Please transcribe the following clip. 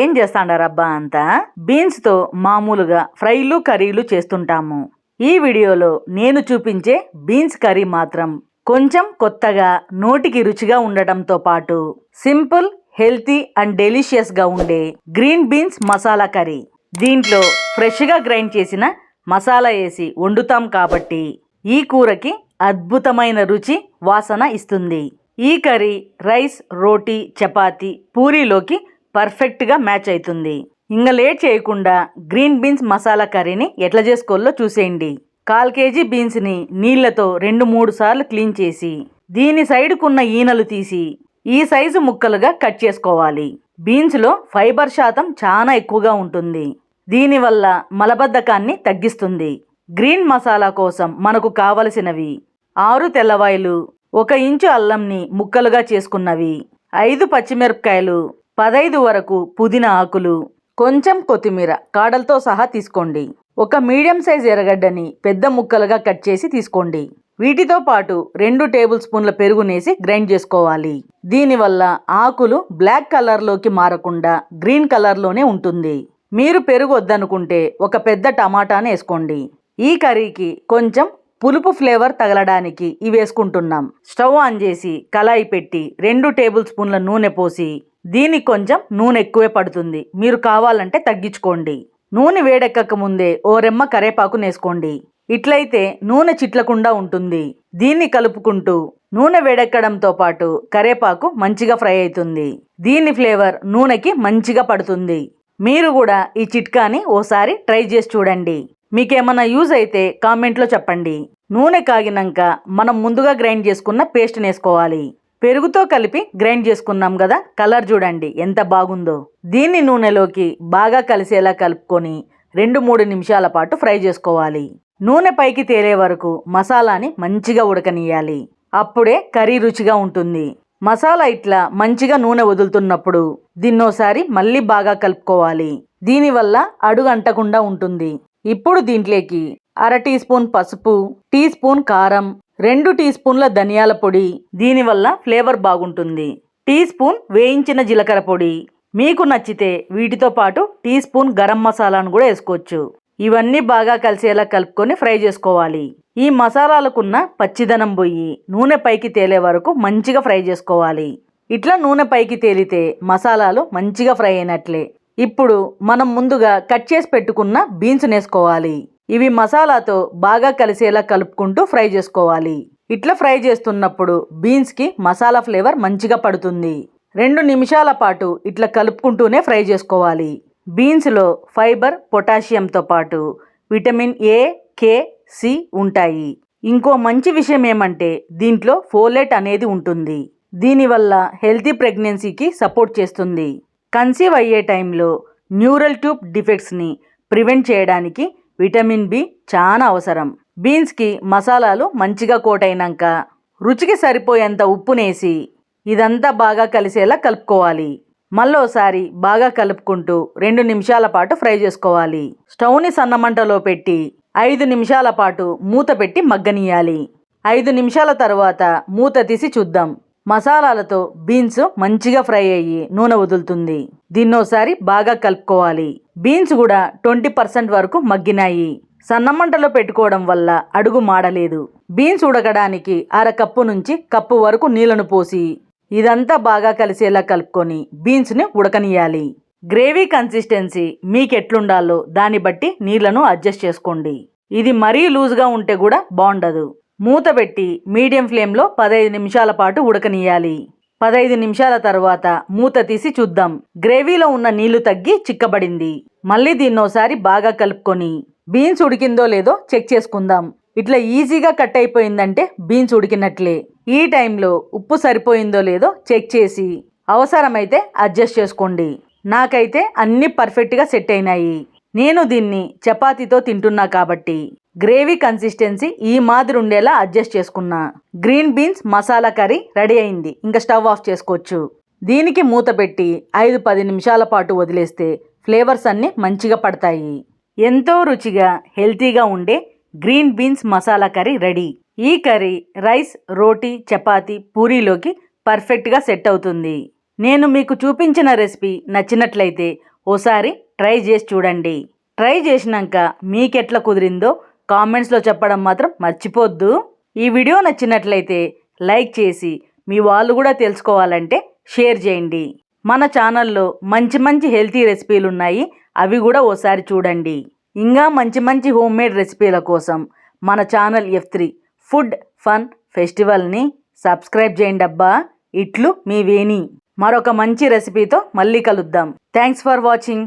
ఏం చేస్తాండారబ్బా అంతా? బీన్స్తో మామూలుగా ఫ్రైలు కర్రీలు చేస్తుంటాము. ఈ వీడియోలో నేను చూపించే బీన్స్ కర్రీ మాత్రం కొంచెం కొత్తగా నోటికి రుచిగా ఉండటంతో పాటు సింపుల్ హెల్తీ అండ్ డెలిషియస్గా ఉండే గ్రీన్ బీన్స్ మసాలా కర్రీ. దీంట్లో ఫ్రెష్గా గ్రైండ్ చేసిన మసాలా వేసి వండుతాం కాబట్టి ఈ కూరకి అద్భుతమైన రుచి వాసన ఇస్తుంది. ఈ కర్రీ రైస్ రోటీ చపాతి పూరీలోకి పర్ఫెక్ట్గా మ్యాచ్ అవుతుంది ఇంకా లేట్ చేయకుండా గ్రీన్ బీన్స్ మసాలా కర్రీని ఎట్లా చేసుకోవాలో చూసేయండి. కాల్ కేజీ బీన్స్ని నీళ్ళతో రెండు మూడు సార్లు క్లీన్ చేసి దీని సైడుకున్న ఈనలు తీసి ఈ సైజు ముక్కలుగా కట్ చేసుకోవాలి. బీన్స్లో ఫైబర్ శాతం చాలా ఎక్కువగా ఉంటుంది. దీనివల్ల మలబద్ధకాన్ని తగ్గిస్తుంది. గ్రీన్ మసాలా కోసం మనకు కావలసినవి ఆరు తెల్లవాయిలు ఒక ఇంచు అల్లంని ముక్కలుగా చేసుకున్నవి ఐదు పచ్చిమిరపకాయలు పదైదు వరకు పుదీనా ఆకులు కొంచెం కొత్తిమీర కాడలతో సహా తీసుకోండి. ఒక మీడియం సైజ్ ఎర్రగడ్డని పెద్ద ముక్కలుగా కట్ చేసి తీసుకోండి. వీటితో పాటు రెండు టేబుల్ స్పూన్ల పెరుగునేసి గ్రైండ్ చేసుకోవాలి. దీనివల్ల ఆకులు బ్లాక్ కలర్లోకి మారకుండా గ్రీన్ కలర్లోనే ఉంటుంది. మీరు పెరుగు వద్దనుకుంటే ఒక పెద్ద టమాటాని వేసుకోండి. ఈ కర్రీకి కొంచెం పులుపు ఫ్లేవర్ తగలడానికి ఇవి వేసుకుంటున్నాం. స్టవ్ ఆన్ చేసి కళాయి పెట్టి రెండు టేబుల్ స్పూన్ల నూనె పోసి దీనికి కొంచెం నూనె ఎక్కువే పడుతుంది. మీరు కావాలంటే తగ్గించుకోండి. నూనె వేడెక్కక ముందే ఓ రెమ్మ కరేపాకు వేసుకోండి ఇట్లయితే నూనె చిట్లకుండా ఉంటుంది. దీన్ని కలుపుకుంటూ నూనె వేడెక్కడంతో పాటు కరేపాకు మంచిగా ఫ్రై అవుతుంది. దీని ఫ్లేవర్ నూనెకి మంచిగా పడుతుంది. మీరు కూడా ఈ చిట్కాని ఓసారి ట్రై చేసి చూడండి. మీకేమన్నా యూజ్ అయితే కామెంట్లో చెప్పండి. నూనె కాగినాక మనం ముందుగా గ్రైండ్ చేసుకున్న పేస్ట్ వేసుకోవాలి పెరుగుతో కలిపి గ్రైండ్ చేసుకున్నాం కదా కలర్ చూడండి ఎంత బాగుందో. దీన్ని నూనెలోకి బాగా కలిసేలా కలుపుకొని రెండు మూడు నిమిషాల పాటు ఫ్రై చేసుకోవాలి. నూనె పైకి తేలే వరకు మసాలాని మంచిగా ఉడకనియాలి అప్పుడే కర్రీ రుచిగా ఉంటుంది. మసాలా ఇట్లా మంచిగా నూనె వదులుతున్నప్పుడు దీన్నోసారి మళ్ళీ బాగా కలుపుకోవాలి. దీనివల్ల అడుగు అంటకుండా ఉంటుంది. ఇప్పుడు దీంట్లోకి అర టీ స్పూన్ పసుపు టీ స్పూన్ కారం రెండు టీ స్పూన్ల ధనియాల పొడి. దీనివల్ల ఫ్లేవర్ బాగుంటుంది. టీ స్పూన్ వేయించిన జీలకర్ర పొడి. మీకు నచ్చితే వీటితో పాటు టీ స్పూన్ గరం మసాలాను కూడా వేసుకోవచ్చు. ఇవన్నీ బాగా కలిసేలా కలుపుకొని ఫ్రై చేసుకోవాలి. ఈ మసాలాలకున్న పచ్చిదనం పోయి నూనె పైకి తేలే వరకు మంచిగా ఫ్రై చేసుకోవాలి. ఇట్లా నూనె పైకి తేలితే మసాలాలు మంచిగా ఫ్రై అయినట్లే. ఇప్పుడు మనం ముందుగా కట్ చేసి పెట్టుకున్న బీన్స్ వేసుకోవాలి ఇవి మసాలాతో బాగా కలిసేలా కలుపుకుంటూ ఫ్రై చేసుకోవాలి. ఇట్లా ఫ్రై చేస్తున్నప్పుడు బీన్స్కి మసాలా ఫ్లేవర్ మంచిగా పడుతుంది. రెండు నిమిషాల పాటు ఇట్లా కలుపుకుంటూనే ఫ్రై చేసుకోవాలి. బీన్స్లో ఫైబర్ పొటాషియంతో పాటు విటమిన్ ఏ కే సి ఉంటాయి. ఇంకో మంచి విషయం ఏమంటే దీంట్లో ఫోలేట్ అనేది ఉంటుంది. దీనివల్ల హెల్తీ ప్రెగ్నెన్సీకి సపోర్ట్ చేస్తుంది. కన్సీవ్ అయ్యే టైంలో న్యూరల్ ట్యూబ్ డిఫెక్ట్స్ని ప్రివెంట్ చేయడానికి విటమిన్ బి చాలా అవసరం. బీన్స్కి మసాలాలు మంచిగా కోటైనాక రుచికి సరిపోయేంత ఉప్పునేసి ఇదంతా బాగా కలిసేలా కలుపుకోవాలి. మళ్ళోసారి బాగా కలుపుకుంటూ రెండు నిమిషాల పాటు ఫ్రై చేసుకోవాలి. స్టవ్ని సన్నమంటలో పెట్టి ఐదు నిమిషాల పాటు మూత పెట్టి మగ్గనియాలి ఐదు నిమిషాల తర్వాత మూత తీసి చూద్దాం. మసాలాలతో బీన్స్ మంచిగా ఫ్రై అయ్యి నూనె వదులుతుంది. దీన్నోసారి బాగా కలుపుకోవాలి. బీన్స్ కూడా ట్వంటీ పర్సెంట్ వరకు మగ్గినాయి. సన్నమంటలో పెట్టుకోవడం వల్ల అడుగు మాడలేదు. బీన్స్ ఉడకడానికి అర కప్పు నుంచి కప్పు వరకు నీళ్ళను పోసి ఇదంతా బాగా కలిసేలా కలుపుకొని బీన్స్ని ఉడకనియాలి గ్రేవీ కన్సిస్టెన్సీ మీకు ఎట్లుండాలో దాన్ని బట్టి నీళ్ళను అడ్జస్ట్ చేసుకోండి. ఇది మరీ లూజ్గా ఉంటే కూడా బాగుండదు మూత పెట్టి మీడియం ఫ్లేమ్లో పదహైదు నిమిషాల పాటు ఉడకనియాలి. పదహైదు నిమిషాల తర్వాత మూత తీసి చూద్దాం. గ్రేవీలో ఉన్న నీళ్ళు తగ్గి చిక్కబడింది. మళ్ళీ దీన్నోసారి బాగా కలుపుకొని బీన్స్ ఉడికిందో లేదో చెక్ చేసుకుందాం. ఇట్లా ఈజీగా కట్ అయిపోయిందంటే బీన్స్ ఉడికినట్లే. ఈ టైంలో ఉప్పు సరిపోయిందో లేదో చెక్ చేసి అవసరమైతే అడ్జస్ట్ చేసుకోండి. నాకైతే అన్నీ పర్ఫెక్ట్గా సెట్ అయినాయి. నేను దీన్ని చపాతీతో తింటున్నా కాబట్టి. గ్రేవీ కన్సిస్టెన్సీ ఈ మాదిరి ఉండేలా అడ్జస్ట్ చేసుకున్నా. Green beans masala curry ready అయింది. ఇంకా స్టవ్ ఆఫ్ చేసుకోవచ్చు. దీనికి మూత పెట్టి ఐదు పది నిమిషాల పాటు వదిలేస్తే ఫ్లేవర్స్ అన్నీ మంచిగా పడతాయి. ఎంతో రుచిగా హెల్తీగా ఉండే green beans masala curry ready. ఈ కర్రీ రైస్ రోటీ చపాతీ పూరీలోకి పర్ఫెక్ట్గా సెట్ అవుతుంది. నేను మీకు చూపించిన రెసిపీ నచ్చినట్లయితే ఓసారి ట్రై చేసి చూడండి. ట్రై చేసినాక మీకెట్లా కుదిరిందో కామెంట్స్లో చెప్పడం మాత్రం మర్చిపోద్దు. ఈ వీడియో నచ్చినట్లయితే లైక్ చేసి మీ వాళ్ళు కూడా తెలుసుకోవాలంటే షేర్ చేయండి. మన ఛానల్లో మంచి మంచి హెల్తీ రెసిపీలు ఉన్నాయి. అవి కూడా ఓసారి చూడండి. ఇంకా మంచి మంచి హోమ్మేడ్ రెసిపీల కోసం మన channel F three food fun ఫెస్టివల్ని subscribe చేయండి అబ్బా. ఇట్లు మీ వేణి. మరొక మంచి రెసిపీతో మళ్ళీ కలుద్దాం. Thanks for watching.